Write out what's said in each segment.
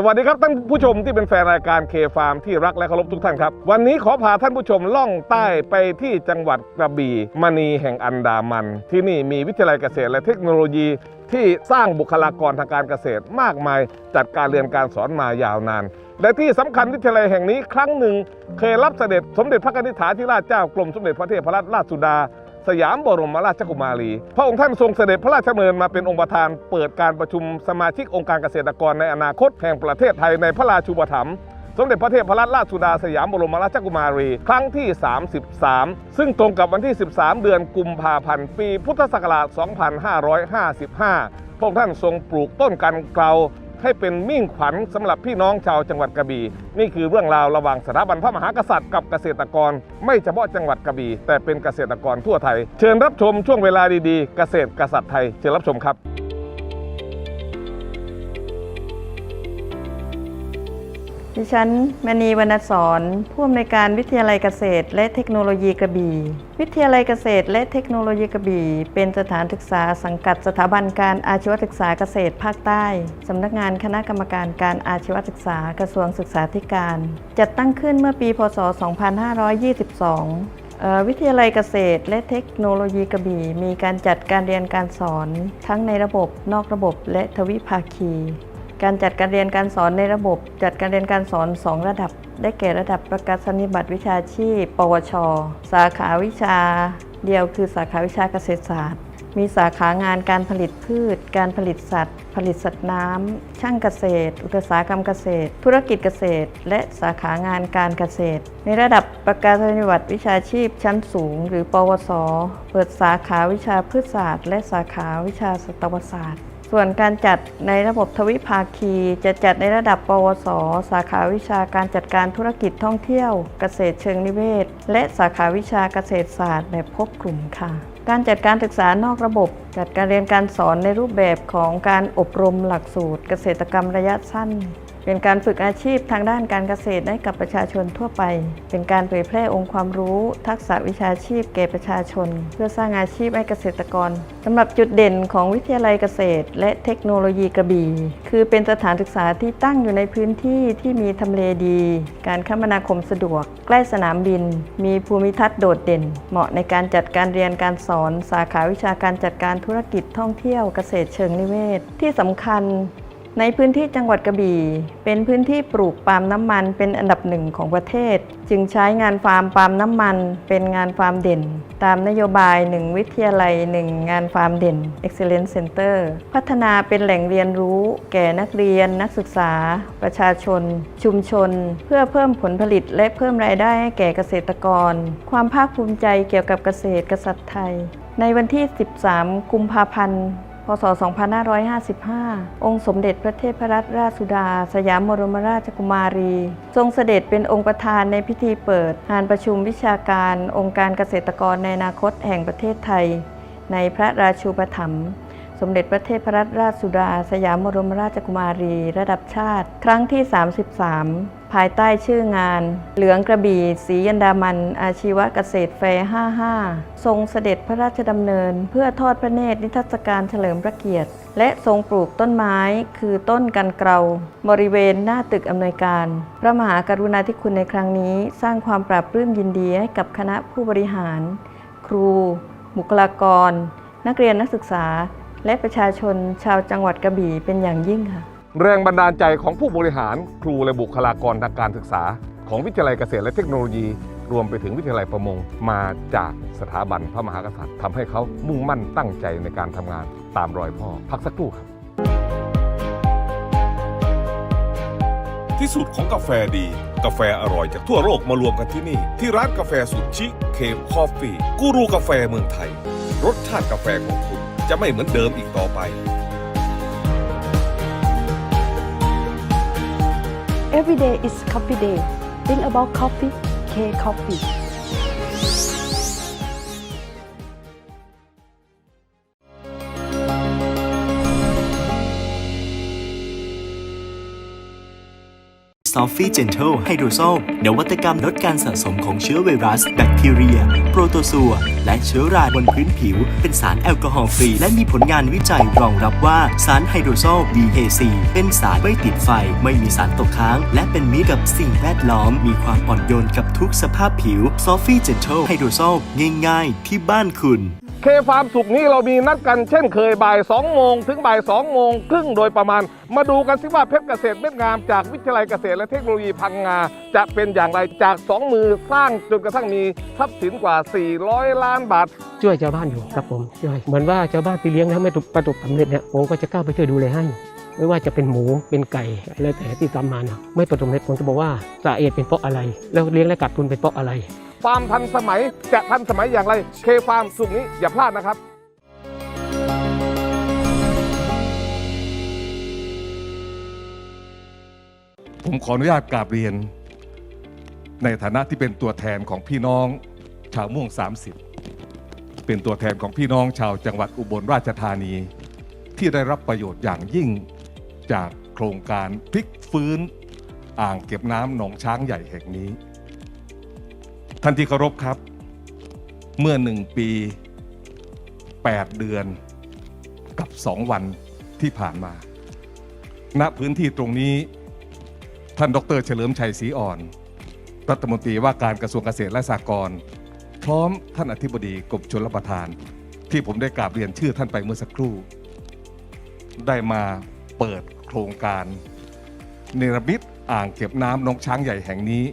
สวัสดีครับท่านผู้ชมที่เป็นแฟนรายการเคฟาร์มที่รักและเคารพทุกท่านครับ วันนี้ขอพาท่านผู้ชมล่องใต้ไปที่จังหวัดกระบี่มณีแห่งอันดามัน ที่นี่มีวิทยาลัยเกษตรและเทคโนโลยีที่สร้างบุคลากรทางการเกษตรมากมาย จัดการเรียนการสอนมายาวนาน และที่สำคัญวิทยาลัยแห่งนี้ครั้งหนึ่ง เคยรับเสด็จสมเด็จพระนิธิถาธิราชเจ้ากรมสมเด็จพระเทพรัตนราชสุดา สยามบรมราชกุมารี พระองค์ท่านทรงเสด็จพระราชดำเนินมาเป็นองค์ประธานเปิดการประชุมสมาชิกองค์การเกษตรกรในอนาคตแห่งประเทศไทยในพระราชูปถัมภ์สมเด็จพระเทพรัตนราชสุดาสยามบรมราชกุมารี ครั้งที่ 33 ซึ่งตรงกับวันที่ 13 เดือนกุมภาพันธ์ ปีพุทธศักราช 2555 พระองค์ท่านทรงปลูกต้นกันเกลา ให้เป็นมิ่งขวัญสำหรับพี่น้องชาวจังหวัดกระบี่นี่คือเรื่องราวระหว่างสถาบันพระมหากษัตริย์กับเกษตรกร ไม่เฉพาะจังหวัดกระบี่แต่เป็นเกษตรกรทั่วไทย เชิญรับชมช่วงเวลาดีๆ เกษตรกษัตริย์ไทยเชิญรับชมครับ ดิฉันมณีวรรณสอนผู้อำนวยการวิทยาลัยเกษตร และเทคโนโลยีกระบี่ วิทยาลัยเกษตร และเทคโนโลยีกระบี่ เป็นสถานศึกษาสังกัดสถาบันการอาชีวศึกษาเกษตรภาคใต้สำนักงานคณะกรรมการการอาชีวศึกษากระทรวงศึกษาธิการ จัดตั้งขึ้นเมื่อปี พศ 2522วิทยาลัยเกษตรและเทคโนโลยีกระบี่ มีการจัดการเรียนการสอน ทั้งในระบบนอกระบบและทวิภาคี การจัดการเรียนการสอนในระบบจัดการเรียนการสอน 2 ระดับ ได้แก่ระดับประกาศนียบัตรวิชาชีพ ปวช สาขาวิชา เดียวคือสาขาวิชาเกษตรศาสตร์ มีสาขางานการผลิตพืช การผลิตสัตว์ ผลิตสัตว์น้ำ ช่างเกษตร อุตสาหกรรมเกษตร ธุรกิจเกษตร และสาขางานการเกษตร ในระดับประกาศนียบัตรวิชาชีพชั้นสูง หรือ ปวส เปิดสาขาวิชาพืชศาสตร์ และสาขาวิชาสัตวศาสตร์ ส่วนการจัดในระบบทวิภาคี จะจัดในระดับ ปวส สาขาวิชาการจัดการธุรกิจท่องเที่ยว เกษตรเชิงนิเวศ และสาขาวิชาเกษตรศาสตร์แบบพบกลุ่มค่ะ การจัดการศึกษานอกระบบ จัดการเรียนการสอนในรูปแบบของการอบรมหลักสูตร เกษตรกรรมระยะสั้น เป็นการฝึกอาชีพทางด้านการเกษตรให้กับประชาชนทั่วไป เป็นการเผยแพร่องค์ความรู้ ทักษะวิชาชีพแก่ประชาชน เพื่อสร้างอาชีพให้เกษตรกรสำหรับจุดเด่นของวิทยาลัยเกษตร และเทคโนโลยีกระบี่ คือเป็นสถานศึกษาที่ตั้งอยู่ในพื้นที่ที่มีทำเลดี การคมนาคมสะดวก ใกล้สนามบิน มีภูมิทัศน์โดดเด่น เหมาะในการจัดการเรียนการสอน สาขาวิชาการจัดการธุรกิจท่องเที่ยวเกษตรเชิงนิเวศ ที่สำคัญ ในพื้นที่จังหวัดกระบี่ เป็นพื้นที่ปลูกปาล์มน้ำมันเป็นอันดับหนึ่งของประเทศ จึงใช้งานฟาร์มปาล์มน้ำมัน เป็นงานฟาร์มเด่น ตามนโยบาย 1 วิทยาลัย 1 งานฟาร์มเด่น Excellence Center พัฒนาเป็นแหล่งเรียนรู้ แก่นักเรียน นักศึกษา ประชาชน ชุมชน เพื่อเพิ่มผลผลิตและเพิ่มรายได้ให้แก่เกษตรกร ความภาคภูมิใจเกี่ยวกับเกษตรกษัตริย์ไทย ในวันที่ 13 กุมภาพันธ์ พศ 2555 องค์สมเด็จพระเทพรัตนราชสุดา สยามบรมราชกุมารี ทรงเสด็จเป็นองค์ประธานในพิธีเปิดงานประชุมวิชาการองค์การเกษตรกรในอนาคตแห่งประเทศไทย ในพระราชูปถัมภ์สมเด็จพระเทพรัตนราชสุดา สยามบรมราชกุมารี ระดับชาติ ครั้งที่ 33 ภายใต้ชื่องาน เหลืองกระบี่สียันดามัน อาชีวะเกษตรแฟร์55 ทรงเสด็จพระราชดำเนิน เพื่อทอดพระเนตรนิทรรศการเฉลิมพระเกียรติ และทรงปลูกต้นไม้ คือต้นกันเกลาบริเวณหน้าตึกอำนวยการ พระมหากรุณาธิคุณในครั้งนี้ สร้างความปราบปลื้มยินดีให้กับคณะผู้บริหาร ครู บุคลากร นักเรียนนักศึกษา และประชาชนชาวจังหวัดกระบี่เป็นอย่างยิ่งค่ะ แรงบันดาลใจของผู้บริหารครูและบุคลากรทางการศึกษา ของวิทยาลัยเกษตรและเทคโนโลยี รวมไปถึงวิทยาลัยประมงมาจากสถาบันพระมหากษัตริย์ทำให้เขามุ่งมั่นตั้งใจในการทำงานตามรอยพ่อ พักสักครู่ครับ ที่สุดของกาแฟดี กาแฟอร่อยจากทั่วโลกมารวมกันที่นี่ ที่ร้านกาแฟสุดชิคเคฟคอฟฟี่กูรูกาแฟเมืองไทย รสชาติกาแฟของคุณจะไม่เหมือนเดิมอีกต่อไป Every day is coffee day. Think about coffee, K Coffee. ซอฟฟี่เจนเทลไฮโดรโซลนวัตกรรมลดการสะสมของเชื้อไวรัส แบคทีเรีย โปรโตซัว และเชื้อราบนพื้นผิว เป็นสารแอลกอฮอล์ฟรี และมีผลงานวิจัยรองรับว่าสารไฮโดรโซล DHC เป็นสารไม่ติดไฟ ไม่มีสารตกค้าง และเป็นมิตรกับสิ่งแวดล้อม มีความอ่อนโยนกับทุกสภาพผิวซอฟฟี่เจนเทลไฮโดรโซลง่ายๆ ที่บ้านคุณ เคฟาร์มสุกนี้เรามีนัดกันเช่นเคยบ่าย 2 โมง ถึงบ่าย 2 โมงครึ่งโดยประมาณ มาดูกันสิว่าเพชรเกษตรเม็ดงามจากวิทยาลัยเกษตรและเทคโนโลยีพังงา จะเป็นอย่างไรจาก 2 มือสร้างจนกระทั่งมีทรัพย์สินกว่า 400 ล้านบาท ช่วยชาวบ้านอยู่ครับผมช่วยเหมือนว่าชาวบ้านไปเลี้ยงแล้วไม่ประสบสำเร็จเนี่ยผมก็จะเข้าไปช่วยดูแลให้ไม่ว่าจะเป็นหมูเป็นไก่อะไรแต่ที่ตามมานะไม่ประสบความสำเร็จผมจะบอกว่าสาเหตุเป็นเพราะอะไร แล้วเลี้ยงและขาดทุนเป็นเพราะอะไร ฟาร์มทันสมัยจะทันสมัยอย่างไรเคฟาร์มสุกนี้อย่าพลาดนะครับผมขออนุญาตกราบเรียน ในฐานะที่เป็นตัวแทนของพี่น้องชาวม่วง 30 เป็นตัวแทนของพี่น้องชาวจังหวัดอุบลราชธานี ที่ได้รับประโยชน์อย่างยิ่งจากโครงการพลิกฟื้น อ่างเก็บน้ำหนองช้างใหญ่แห่งนี้ ท่านที่เคารพครับ เมื่อหนึ่งปี 8 เดือนกับ2วันที่ผ่านมา ณพื้นที่ตรงนี้ท่านดรเฉลิมชัยศรีอ่อน รัฐมนตรีว่าการกระทรวงเกษตรและสหกรณ์พร้อมท่านอธิบดีกรมชลประทาน ที่ผมได้กราบเรียนชื่อท่านไปเมื่อสักครู่ ได้มาเปิดโครงการ เนรมิตอ่างเก็บน้ำหนองช้างใหญ่แห่งนี้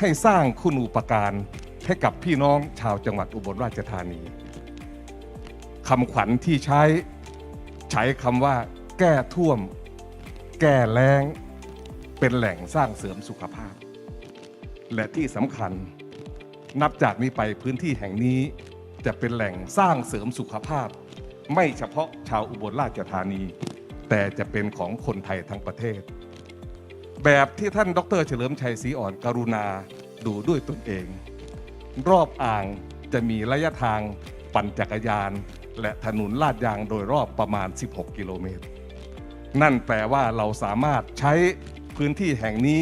ให้สร้างคุณูปการให้กับพี่น้องชาวจังหวัดอุบลราชธานีคำขวัญที่ใช้ใช้คำว่า แก้ท่วม แก้แล้ง เป็นแหล่งสร้างเสริมสุขภาพ และที่สำคัญ นับจากนี้ไปพื้นที่แห่งนี้จะเป็นแหล่งสร้างเสริมสุขภาพ ไม่เฉพาะชาวอุบลราชธานี แต่จะเป็นของคนไทยทั้งประเทศ แบบที่ท่านดร เฉลิมชัยศรีอ่อนกรุณาดูด้วยตนเอง รอบอ่างจะมีระยะทางปั่นจักรยาน และถนนลาดยางโดยรอบประมาณ 16 กิโลเมตร นั่นแปลว่าเราสามารถใช้พื้นที่แห่งนี้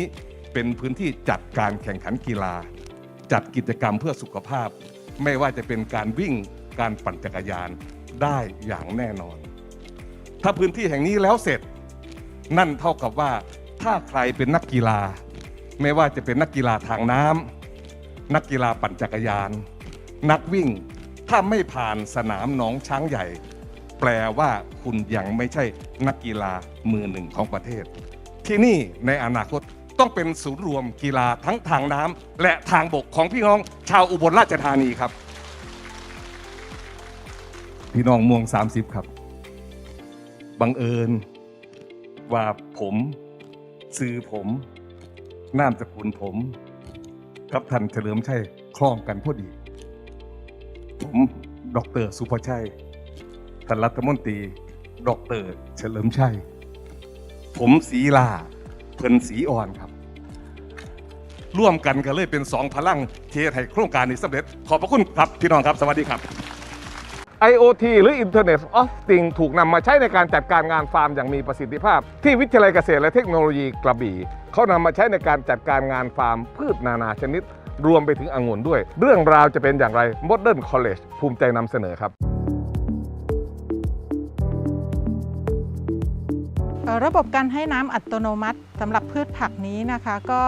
เป็นพื้นที่จัดการแข่งขันกีฬา จัดกิจกรรมเพื่อสุขภาพ ไม่ว่าจะเป็นการวิ่งการปั่นจักรยานได้อย่างแน่นอน ถ้าพื้นที่แห่งนี้แล้วเสร็จ นั่นเท่ากับว่า ถ้าใครเป็นนักกีฬา ไม่ว่าจะเป็นนักกีฬาทางน้ำนักกีฬาปั่นจักรยาน นักวิ่ง ถ้าไม่ผ่านสนามหนองช้างใหญ่ แปลว่าคุณยังไม่ใช่นักกีฬามือหนึ่งของประเทศ ที่นี่ในอนาคตต้องเป็นศูนย์รวมกีฬาทั้งทางน้ำและทางบกของพี่น้องชาวอุบลราชธานีครับ พี่น้องม่วง 30 ครับ บังเอิญว่าผม ซื้อผมนามสกุลผม กับท่านเฉลิมชัยคล้องกันพอดี ผมดอกเตอรสุภชัยท่านรัฐมนตรีดอกเตอรเฉลิมชัย ผมสีลาเพิ่นสีอ่อนครับ ร่วมกันกันเลยเป็นสองพลังเทให้โครงการนี้สำเร็จ ขอบพระคุณครับพี่น้องครับ สวัสดีครับ IoT หรือ Internet of Things ถูกนำมาใช้ในการจัดการงานฟาร์มอย่างมีประสิทธิภาพ ที่วิทยาลัยเกษตรและเทคโนโลยีกระบี่เขานำมาใช้ในการจัดการงานฟาร์ม พืชนานาชนิด รวมไปถึงองุ่นด้วย เรื่องราวจะเป็นอย่างไร Modern College ภูมิใจนำเสนอครับระบบการให้น้ำอัตโนมัติสำหรับพืชผักนี้นะคะ ก็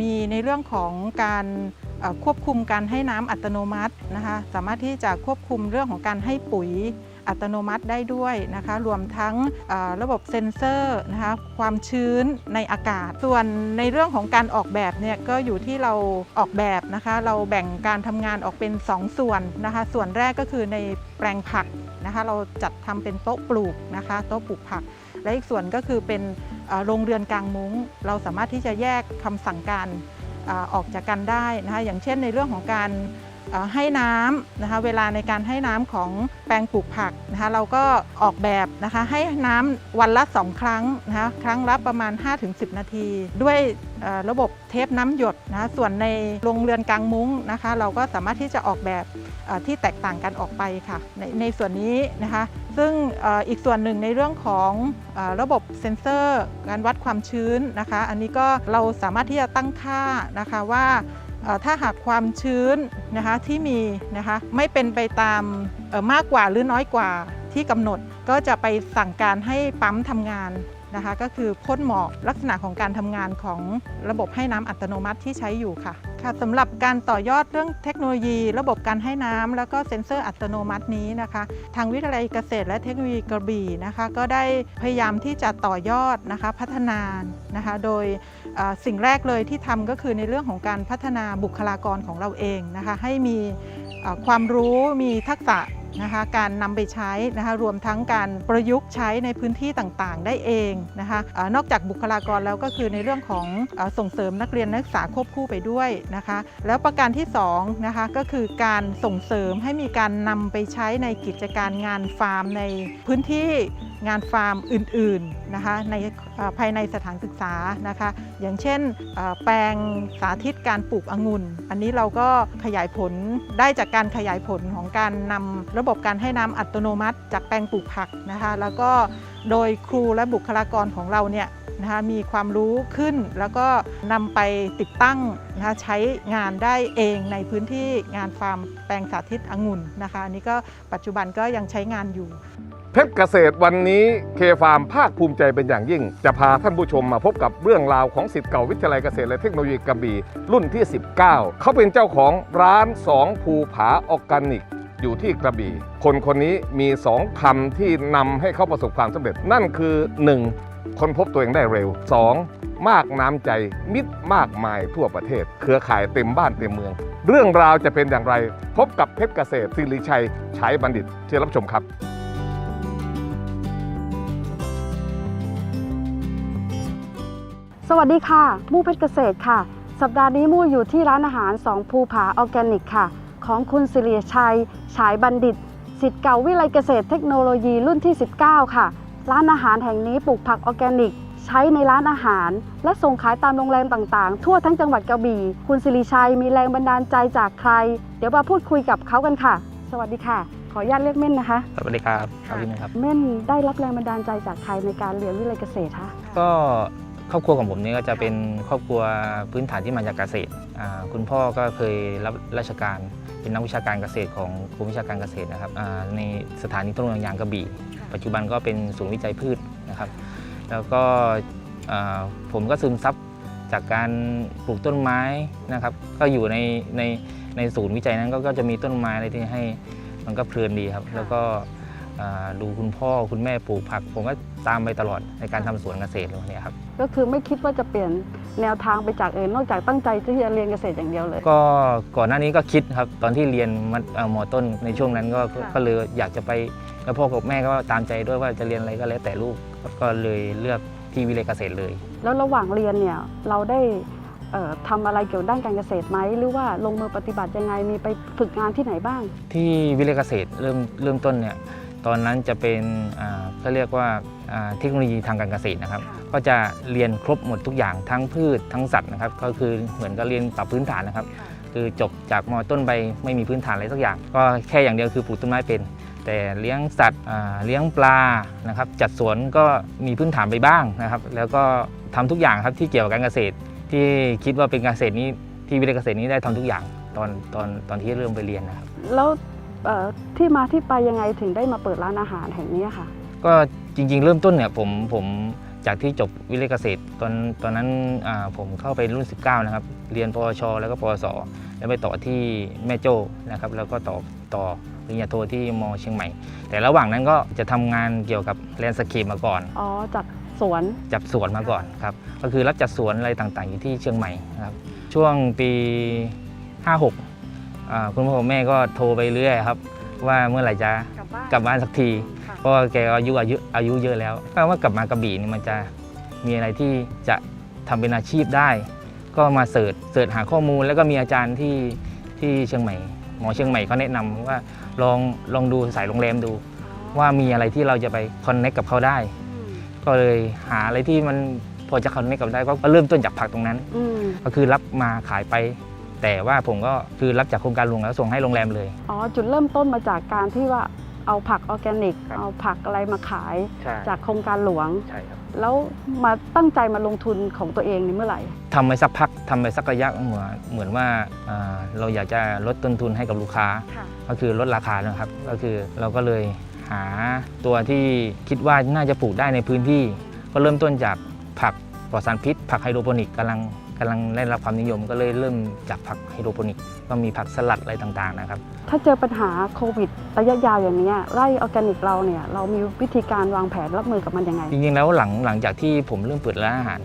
มีในเรื่องของการ ควบคุมการให้น้ำอัตโนมัตินะคะสามารถที่จะควบคุมเรื่องของการให้ปุ๋ยอัตโนมัติได้ด้วยนะคะ รวมทั้งระบบเซ็นเซอร์นะคะความชื้นในอากาศ ส่วนในเรื่องของการออกแบบเนี่ยก็อยู่ที่เราออกแบบนะคะ เราแบ่งการทำงานออกเป็น 2 ส่วนนะคะ ส่วนแรกก็คือในแปลงผักนะคะ เราจัดทำเป็นโต๊ะปลูกนะคะ โต๊ะปลูกผัก และอีกส่วนก็คือเป็นโรงเรือนกลางมุ้ง เราสามารถที่จะแยกคำสั่งการ ออกจากกันได้นะคะอย่างเช่นในเรื่องของการ ให้น้ำนะคะเวลาในการให้น้ำของแปลงปลูกผักนะคะเราก็ออกแบบนะคะให้น้ำวันละ 2 ครั้งนะคะครั้งละประมาณ 5-10 นาที ด้วยระบบเทปน้ำหยดนะคะส่วนในโรงเรือนกลางมุ้งนะคะเราก็สามารถที่จะออกแบบที่แตกต่างกันออกไปค่ะในในส่วนนี้นะคะซึ่งอีกส่วนหนึ่งในเรื่องของระบบเซ็นเซอร์ การวัดความชื้นนะคะ อันนี้ก็เราสามารถที่จะตั้งค่านะคะว่า ถ้าหากความชื้นนะคะที่มีนะคะไม่เป็นไปตามมากกว่าหรือน้อยกว่าที่กำหนด ก็จะไปสั่งการให้ปั๊มทำงาน นะคะ ก็คือพ่นหมอกลักษณะของการทำงานของระบบให้น้ำอัตโนมัติที่ใช้อยู่ค่ะค่ะสำหรับการต่อยอดเรื่องเทคโนโลยี ระบบการให้น้ำแล้วก็เซ็นเซอร์อัตโนมัตินี้นะคะ ทางวิทยาลัยเกษตรและเทคโนโลยีกระบี่นะคะ ก็ได้พยายามที่จะต่อยอดนะคะพัฒนานะคะ โดยสิ่งแรกเลยที่ทำก็คือในเรื่องของการพัฒนาบุคลากรของเราเองนะคะ ให้มีความรู้มีทักษะ นะคะการนำไปใช้นะคะรวมทั้งการประยุกต์ใช้ในพื้นที่ต่างๆ ได้เองนะคะอนอกจากบุคลากรแล้วก็คือในเรื่องของอส่งเสริมนักเรียนนักศึกษาควบคู่ไปด้วยนะคะแล้วประการที่2นะคะก็คือการส่งเสริมให้มีการนำไปใช้ในกิจการงานฟาร์มในพื้นที่งานฟาร์มอื่นๆนะคะในภายในสถานศึกษานะคะ อย่างเช่นแปลงสาธิตการปลูกองุ่น อันนี้เราก็ขยายผลได้จากการขยายผลของการนำระบบการให้น้ำอัตโนมัติ จากแปลงปลูกผักนะคะแล้วก็โดยครูและบุคลากรของเราเนี่ยนะคะมีความรู้ขึ้นแล้วก็นำไปติดตั้งนะคะใช้งานได้เองในพื้นที่งานฟาร์มแปลงสาธิตองุ่นนะคะอันนี้ก็ปัจจุบันก็ยังใช้งานอยู่ เพชรเกษตรวันนี้เคฟาร์มภาคภูมิใจเป็นอย่างยิ่ง จะพาท่านผู้ชมมาพบกับเรื่องราวของสิทธิ์เก่าวิทยาลัยเกษตรและเทคโนโลยีกระบี่รุ่นที่ 19 เขาเป็นเจ้าของร้าน 2 ภูผาออร์แกนิก อยู่ที่กระบี่ คนคนนี้มี 2คำที่นำให้เขาประสบความสำเร็จ นั่นคือ 1. คนพบตัวเองได้เร็ว 2. มากน้ำใจมิตรมากมายทั่วประเทศ เครือข่ายเต็มบ้านเต็มเมือง เรื่องราวจะเป็นอย่างไร พบกับเพชรเกษตรสิริชัยฉายบัณฑิตเชิญรับชมครับ สวัสดีค่ะ มู่เพชรเกษตรค่ะ สัปดาห์นี้มู่อยู่ที่ร้านอาหารสองภูผาออร์แกนิกค่ะ ของคุณสิริชัย ฉายบัณฑิตสิทธิ์เก่าวิไลเกษตรเทคโนโลยีรุ่นที่ 19 ค่ะ ร้านอาหารแห่งนี้ปลูกผักออร์แกนิก ใช้ในร้านอาหาร และส่งขายตามโรงแรมต่างๆ ทั่วทั้งจังหวัดกระบี่ คุณสิริชัยมีแรงบันดาลใจจากใคร เดี๋ยวมาพูดคุยกับเขากันค่ะ สวัสดีค่ะ ขออนุญาตเรียกเม่นนะคะสวัสดีครับครับพี่นะครับ เม่นได้รับแรงบันดาลใจจากใครในการเรียนวิไลเกษตรคะก็ ครอบครัวของผมนี่ก็จะเป็นครอบครัวพื้นฐานที่มาจากเกษตรอ่าคุณพ่อก็เคยรับราชการเป็นนักวิชาการเกษตรของกรมวิชาการเกษตรนะครับอ่าในสถานีต้นยางยางกระบี่ ปัจจุบันก็เป็นศูนย์วิจัยพืชนะครับ แล้วก็อ่าผมก็ซึมซับจากการปลูกต้นไม้นะครับ ก็อยู่ในในในศูนย์วิจัยนั้นก็ก็จะมีต้นไม้อะไรที่ให้มันก็เพลินดีครับ แล้วก็อ่าดูคุณพ่อคุณแม่ปลูกผัก ผมก็ตามไปตลอดในการทำสวนเกษตรเลยเนี่ยครับ ก็คือไม่คิดว่าจะเปลี่ยนแนวทางไปจากอื่นนอกจากตั้งใจที่จะเรียนเกษตรอย่างเดียวเลย ก็ก่อนหน้านี้ก็คิดครับตอนที่เรียนมัธเอ่อมต้นในช่วงนั้นก็ก็ค่ะ ก็เลยอยากจะไปแล้วพ่อกับแม่ก็ตามใจด้วยว่าจะเรียนอะไรก็แล้วแต่ลูกก็เลยเลือกที่วิเลยเกษตรเลย แล้วระหว่างเรียนเนี่ยเราได้เอ่อทำอะไรเกี่ยวกับด้านการเกษตรไหมหรือว่าลงมือปฏิบัติยังไงมีไปฝึกงานที่ไหนบ้าง ที่วิเลยเกษตรเริ่มเริ่มต้นเนี่ยตอนนั้นจะเป็นอ่า ก็เรียกว่าอ่าเทคโนโลยีทางการเกษตรนะครับค่ะก็จะเรียนครบหมดทุกอย่างทั้งพืชทั้งสัตว์นะครับ ก็คือเหมือนกับเรียนปรับพื้นฐานนะครับ คือจบจากมต้นไปไม่มีพื้นฐานอะไรสักอย่าง ก็แค่อย่างเดียวคือปลูกต้นไม้เป็น แต่เลี้ยงสัตว์อ่าเลี้ยงปลานะครับ จัดสวนก็มีพื้นฐานไปบ้างนะครับ แล้วก็ทำทุกอย่างครับที่เกี่ยวกับการเกษตร ที่คิดว่าเป็นการเกษตรนี้ที่วิทยาเกษตรนี้ได้ทำทุกอย่างตอนตอนตอนที่เริ่มไปเรียนนะครับแล้วเอ่อที่มาที่ไปยังไงถึงได้มาเปิดร้านอาหารแห่งนี้ค่ะ ก็จริงๆ เริ่มต้นเนี่ยผมผมจากที่จบวิทยาเกษตรตอนตอนนั้นอ่าผมเข้าไปรุ่น 19 นะครับ เรียนปวช แล้วก็ปวส แล้วไปต่อที่แม่โจ้นะครับ แล้วก็ต่อต่อปริญญาโทที่มเชียงใหม่ แต่ระหว่างนั้นก็จะทำงานเกี่ยวกับแลนด์สเคปมาก่อน อ๋อ จัดสวน จับสวนมาก่อนครับ ก็คือรับจัดสวนอะไรต่างๆ อยู่ที่เชียงใหม่นะครับ ช่วงปี 56อ่าคุณพ่อคุณแม่ก็โทรไปเรื่อยครับ ว่าเมื่อไหร่จะกลับบ้านกลับบ้านสักทีค่ะ เพราะว่าแกอายุอายุอายุเยอะแล้วก็ว่ากลับมากระบี่นี่มันจะมีอะไรที่จะทำเป็นอาชีพได้ ก็มาเสิร์ชเสิร์ชหาข้อมูล แล้วก็มีอาจารย์ที่ที่เชียงใหม่ หมอเชียงใหม่เขาแนะนำว่าลองลองดูสายโรงแรมดู ว่ามีอะไรที่เราจะไปคอนเน c กับเขาได้ ก็เลยหาอะไรที่มันพอจะคอนเน c กับได้ก็เริ่มต้นจากผักตรงนั้นอืมก็คือรับมาขายไปแต่ว่าผมก็คือรับจากโครงการหลวงแล้วส่งให้โรงแรมเลย อ๋อ จุดเริ่มต้นมาจากการที่ว่า เอาผักออร์แกนิก ครับ เอาผักอะไรมาขายใช่จากโครงการหลวง ใช่ครับแล้วมาตั้งใจมาลงทุนของตัวเองนี่เมื่อไหร่ ทำไปสักพักทำไปสักระยะเหมือนเหมือนว่าอ่าเราอยากจะลดต้นทุนให้กับลูกค้าค่ะก็คือลดราคานะครับ ก็คือเราก็เลยหาตัวที่คิดว่าน่าจะปลูกได้ในพื้นที่ ก็เริ่มต้นจากผักปลอดสารพิษ ผักไฮโดรโปนิกกำลัง กำลังได้รับความนิยมก็เลยเริ่มจากผักไฮโดรโปนิกก็มีผักสลัดอะไรต่างๆนะครับ ถ้าเจอปัญหาโควิดระยะยาวอย่างเนี้ยไร่ออร์แกนิกเราเนี่ยเรามีวิธีการวางแผนรับมือกับมันยังไง จริงๆแล้วหลังหลังจากที่ผมเริ่มเปิดร้านอาหาร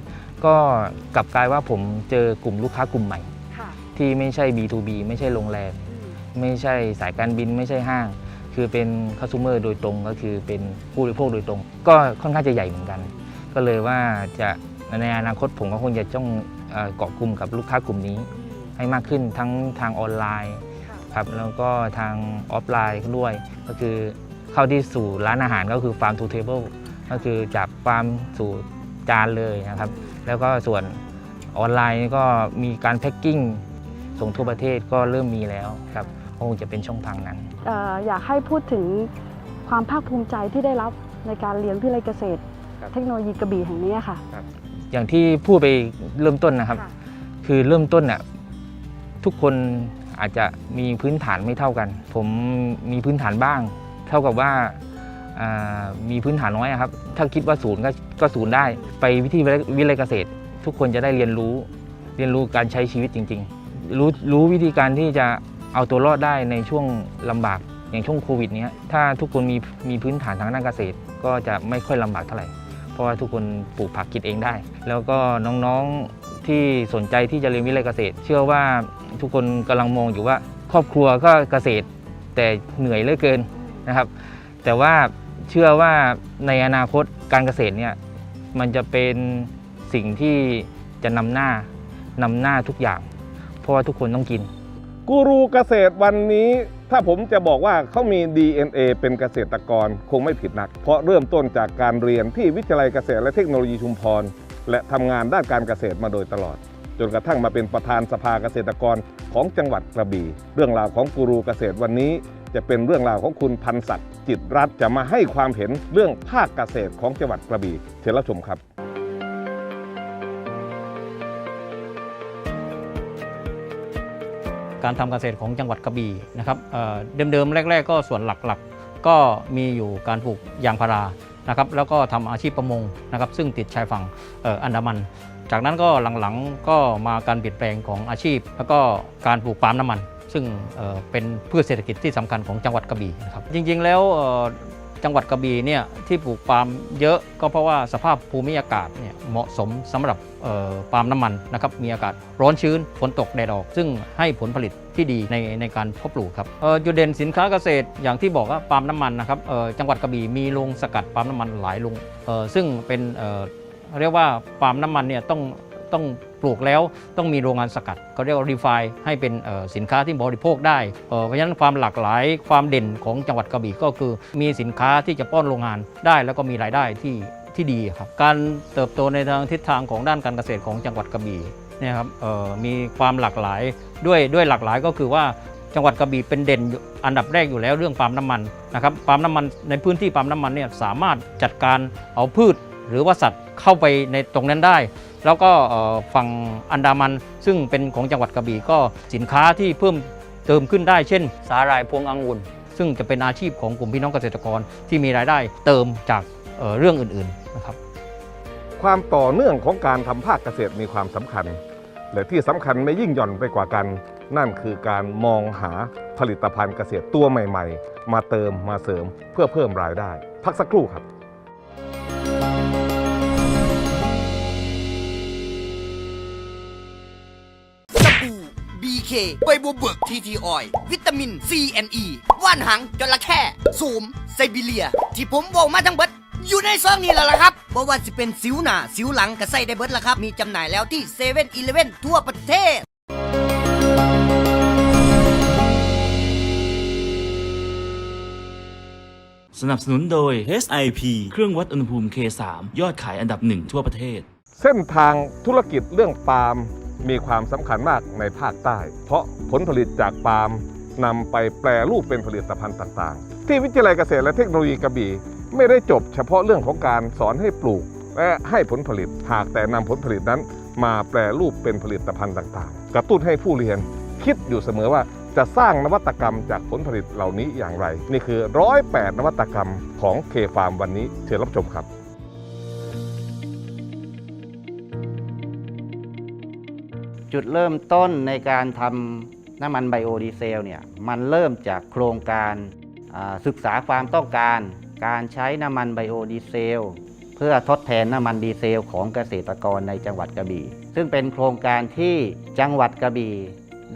ก็กลับกลายว่าผมเจอกลุ่มลูกค้ากลุ่มใหม่ค่ะที่ไม่ใช่ B2B ไม่ใช่โรงแรม ไม่ใช่สายการบินไม่ใช่ห้าง คือเป็นคัส t ูเมอร์โดยตรงก็คือเป็นผู้บริโภคโดยตรง ก็ค่อนข้างจะใหญ่เหมือนกัน ก็เลยว่าจะในอนาคตผมก็คงจะต้อง เอ่อเกาะกลุ่มกับลูกค้ากลุ่มนี้ ให้มากขึ้นทั้งทางออนไลน์ครับแล้วก็ทางออฟไลน์ด้วย ก็คือเข้าที่สู่ร้านอาหารก็คือ Farm to Table ก็คือจากฟาร์มสู่จานเลยนะครับ แล้วก็ส่วนออนไลน์ก็มีการแพ็กกิ้งส่งทั่วประเทศก็เริ่มมีแล้วครับคงจะเป็นช่องทางนั้นเอ่ออยากให้พูดถึงความภาคภูมิใจที่ได้รับในการเรียนวิทยาลัยเกษตรครับเทคโนโลยีกระบี่แห่งนี้ค่ะ อย่างที่พูดไปเริ่มต้นนะครับค่ะคือเริ่มต้นน่ะทุกคนอาจจะมีพื้นฐานไม่เท่ากัน ผมมีพื้นฐานบ้าง เท่ากับว่าอ่ามีพื้นฐานน้อยอะครับ ถ้าคิดว่าศูนย์ก็ก็ศูนย์ได้ ไปวิธีวิทยาลัยเกษตร ทุกคนจะได้เรียนรู้เรียนรู้การใช้ชีวิตจริง ๆ รู้รู้วิธีการที่จะเอาตัวรอดได้ในช่วงลำบากอย่างช่วงโควิดเนี้ยถ้าทุกคนมีมีพื้นฐานทางด้านเกษตร ก็จะไม่ค่อยลำบากเท่าไหร่ เพราะว่าทุกคนปลูกผักกินเองได้ แล้วก็น้องๆที่สนใจที่จะเรียนวิทยาเกษตร เชื่อว่าทุกคนกำลังมองอยู่ว่า ครอบครัวก็เกษตรแต่เหนื่อยเหลือเกินนะครับ แต่ว่าเชื่อว่าในอนาคตการเกษตรเนี่ยมันจะเป็นสิ่งที่จะนำหน้านำหน้าทุกอย่าง เพราะว่าทุกคนต้องกิน กูรูเกษตรวันนี้ ถ้าผมจะบอกว่าเขามี DNA เป็นเกษตรกรคงไม่ผิดนัก เพราะเริ่มต้นจากการเรียนที่วิทยาลัยเกษตรและเทคโนโลยีชุมพร และทำงานด้านการเกษตรมาโดยตลอด จนกระทั่งมาเป็นประธานสภาเกษตรกรของจังหวัดกระบี่ เรื่องราวของกูรูเกษตรวันนี้ จะเป็นเรื่องราวของคุณพันศักดิ์จิตรัตน์จะมาให้ความเห็นเรื่องภาคเกษตรของจังหวัดกระบี่เชิญรับชมครับ การทำเกษตรของจังหวัดกระบี่นะครับเเดิมๆแรก ๆ ก็ส่วนหลักๆ ก็มีอยู่การปลูกยางพารานะครับแล้วก็ทำอาชีพประมงนะครับซึ่งติดชายฝั่งอ,อ,อันดามัน จากนั้นก็หลังๆก็มาการเปลี่ยนแปลงของอาชีพ แล้วก็การปลูกปาล์มน้ำมัน ซึ่งเเป็นพืชเศรษฐกิจที่สำคัญของจังหวัดกระบี่นะครับจริงๆแล้ว จังหวัดกระบี่เนี่ยที่ปลูกปาล์มเยอะก็เพราะว่าสภาพภูมิอากาศเนี่ยเหมาะสมสำหรับปาล์มน้ำมันนะครับมีอากาศร้อนชื้นฝนตกแดดออก ซึ่งให้ผลผลิตที่ดีในในการเพาะปลูกครับอ่อจุดเด่นสินค้าเกษตรอย่างที่บอกว่าปาล์มน้ำมันนะครับจังหวัดกระบี่มีโรงสกัดปาล์มน้ำมันหลายโรงซึ่งเป็นเอ่อเรียกว่าปาล์มน้ำมันเนี่ยต้องต้อง ปลูกแล้วต้องมีโรงงานสกัดเขาเรียกว่ารีไฟให้เป็นสินค้าที่บริโภคได้ เพราะฉะนั้นความหลากหลายความเด่นของจังหวัดกระบี่ก็คือ มีสินค้าที่จะป้อนโรงงานได้แล้วก็มีรายได้ที่ที่ดีครับการเติบโตในทางทิศทางของด้านการเกษตรของจังหวัดกระบี่เนี่ยครับมีความหลากหลายด้วยด้วยหลากหลายก็คือว่าจังหวัดกระบี่เป็นเด่นอันดับแรกอยู่แล้วเรื่องปาล์มน้ำมันนะครับปาล์มน้ำมันในพื้นที่ปาล์มน้ำมันเนี่ยสามารถจัดการเอาพืชหรือว่าสัตว์ เข้าไปในตรงนั้นได้ แล้วก็ฝั่งอันดามันซึ่งเป็นของจังหวัดกระบี่ก็สินค้าที่เพิ่มเติมขึ้นได้ เช่น สาหร่ายพวงองุ่นซึ่งจะเป็นอาชีพของกลุ่มพี่น้องเกษตรกรที่มีรายได้เติมจากเเรื่องอื่นๆนะครับความต่อเนื่องของการทำภาคเกษตรมีความสำคัญ และที่สำคัญไม่ยิ่งหย่อนไปกว่ากัน นั่นคือการมองหาผลิตภัณฑ์เกษตรตัวใหม่ ๆ มาเติมมาเสริมเพื่อเพิ่มรายได้ พักสักครู่ครับ เคใบบัวเบิกทีทีออย วิตามินซีแอนอีว่านหางจระเข้สูมไซบีเรีย ที่ผมบอกมาทั้งเบิดอยู่ในซองนี้แล้วล่ะครับเพราะว่าจะเป็นสิวหน้าสิวหลังกระใส่ได้เบิดล่ะครับ มีจำหน่ายแล้วที่เซเว่นอีเลฟเว่นทั่วประเทศ สนับสนุนโดย H I P เครื่องวัดอุณหภูมิ K3 ยอดขายอันดับหนึ่งทั่วประเทศ เส้นทางธุรกิจเรื่องปาล์ม มีความสำคัญมากในภาคใต้ เพราะผลผลิตจากปาล์มนำไปแปรรูปเป็นผลิตภัณฑ์ต่างๆ ที่วิทยาลัยเกษตรและเทคโนโลยีกระบี่ไม่ได้จบเฉพาะเรื่องของการสอนให้ปลูก และให้ผลผลิตหากแต่นำผลผลิตนั้นมาแปรรูปเป็นผลิตภัณฑ์ต่างๆ กระตุ้นให้ผู้เรียนคิดอยู่เสมอว่าจะสร้างนวัตกรรมจากผลผลิตเหล่านี้อย่างไร นี่คือร้อยแปดนวัตกรรมของเคฟาร์มวันนี้เชิญรับชมครับ จุดเริ่มต้นในการทำน้ำมันไบโอดีเซลเนี่ยมันเริ่มจากโครงการศึกษาความต้องการ การใช้น้ำมันไบโอดีเซลเพื่อทดแทนน้ำมันดีเซลของเกษตรกรในจังหวัดกระบี่ ซึ่งเป็นโครงการที่จังหวัดกระบี่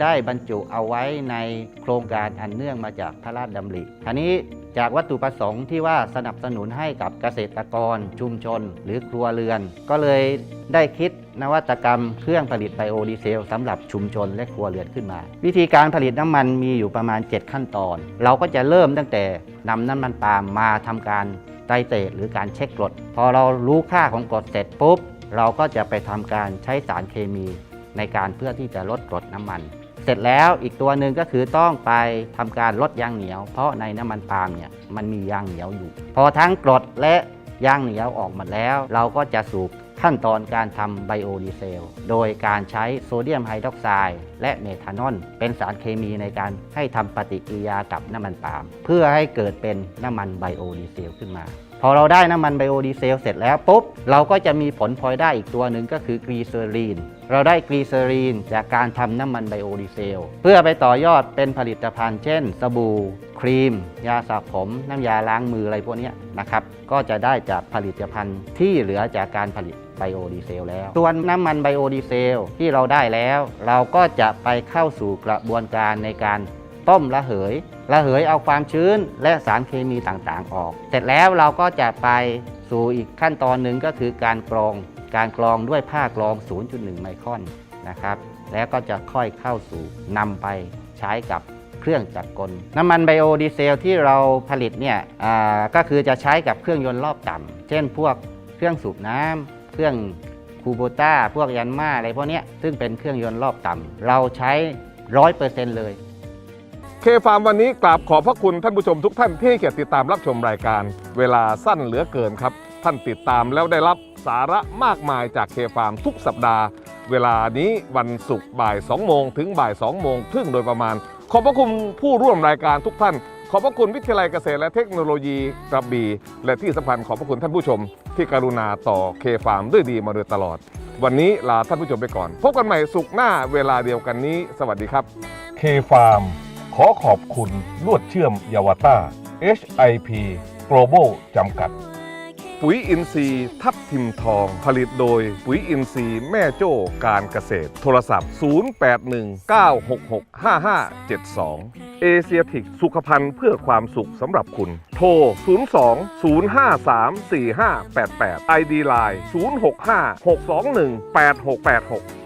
ได้บรรจุเอาไว้ในโครงการอันเนื่องมาจากพระราชดำริทีนี้ จากวัตถุประสงค์ที่ว่าสนับสนุนให้กับเกษตรกร ชุมชน หรือครัวเรือน ก็เลยได้คิดนวัตกรรมเครื่องผลิตไบโอดีเซลสำหรับชุมชนและครัวเรือนขึ้นมา วิธีการผลิตน้ำมันมีอยู่ประมาณ 7 ขั้นตอน เราก็จะเริ่มตั้งแต่นำน้ำมันปาล์มมาทำการไตรเตรดหรือการเช็คกรด พอเรารู้ค่าของกรดเสร็จปุ๊บ เราก็จะไปทำการใช้สารเคมีในการเพื่อที่จะลดกรดน้ำมัน เสร็จแล้วอีกตัวหนึ่งก็คือต้องไปทำการลดยางเหนียว เพราะในน้ำมันปาล์มเนี่ยมันมียางเหนียวอยู่ พอทั้งกรดและยางเหนียวออกหมดแล้ว เราก็จะสู่ขั้นตอนการทำไบโอดีเซล โดยการใช้โซเดียมไฮดรอกไซด์และเมทานอลเป็นสารเคมีในการให้ทำปฏิกิริยากับน้ำมันปาล์มเพื่อให้เกิดเป็นน้ำมันไบโอดีเซลขึ้นมา พอเราได้น้ำมันไบโอดีเซลเสร็จแล้วปุ๊บ เราก็จะมีผลพลอยได้อีกตัวหนึ่งก็คือกรีเซอรีน เราได้กรีเซอรีนจากการทำน้ำมันไบโอดีเซล เพื่อไปต่อยอดเป็นผลิตภัณฑ์เช่น สบู่ ครีม ยาสระผม น้ำยาล้างมืออะไรพวกนี้นะครับ ก็จะได้จากผลิตภัณฑ์ที่เหลือจากการผลิตไบโอดีเซลแล้ว ส่วนน้ำมันไบโอดีเซลที่เราได้แล้ว เราก็จะไปเข้าสู่กระบวนการในการต้มระเหย ระเหยเอาความชื้นและสารเคมีต่างๆออก เสร็จแล้วเราก็จะไปสู่อีกขั้นตอนหนึ่งก็คือการกรอง การกรองด้วยผ้ากรอง 0.1 ไมครอนนะครับ แล้วก็จะค่อยเข้าสู่นำไปใช้กับเครื่องจักรกล น้ำมันไบโอดีเซลที่เราผลิตเนี่ยก็คือจะใช้กับเครื่องยนต์รอบต่ำเช่นพวกเครื่องสูบน้ำเครื่องคูโบต้าพวกยันมาอะไรพวกนี้ซึ่งเป็นเครื่องยนต์รอบต่ำเราใช้ร้อยเปอร์เซ็นต์เลย เคฟาร์มวันนี้กราบขอบพระคุณท่านผู้ชมทุกท่านที่เกียรติติดตามรับชมรายการ เวลาสั้นเหลือเกินครับ ท่านติดตามแล้วได้รับสาระมากมายจากเคฟาร์มทุกสัปดาห์ เวลานี้วันศุกร์บ่าย 2 โมงถึงบ่าย 2 โมงครึ่งโดยประมาณ ขอบพระคุณผู้ร่วมรายการทุกท่าน ขอบพระคุณวิทยาลัยเกษตรและเทคโนโลยีกระบี่และที่สำคัญขอบพระคุณท่านผู้ชม ที่กรุณาต่อเคฟาร์มด้วยดีมาโดยตลอด วันนี้ลาท่านผู้ชมไปก่อน พบกันใหม่สุกร์หน้าเวลาเดียวกันนี้ สวัสดีครับเคฟาร์ม ขอขอบคุณลวดเชื่อมยาวต้า HIP Global จำกัด ปุ๋ยอินทรีย์ทับทิมทอง ผลิตโดยปุ๋ยอินทรีย์แม่โจ้การเกษตร โทรศัพท์ 0819665572 เอเชียทิกสุขภัณฑ์เพื่อความสุขสำหรับคุณ โทร 02-053-4588 ID Line 065-621-8686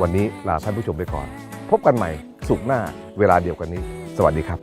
วันนี้ลาท่านผู้ชมไปก่อน พบกันใหม่สุขหน้าเวลาเดียวกันนี้ สวัสดีครับ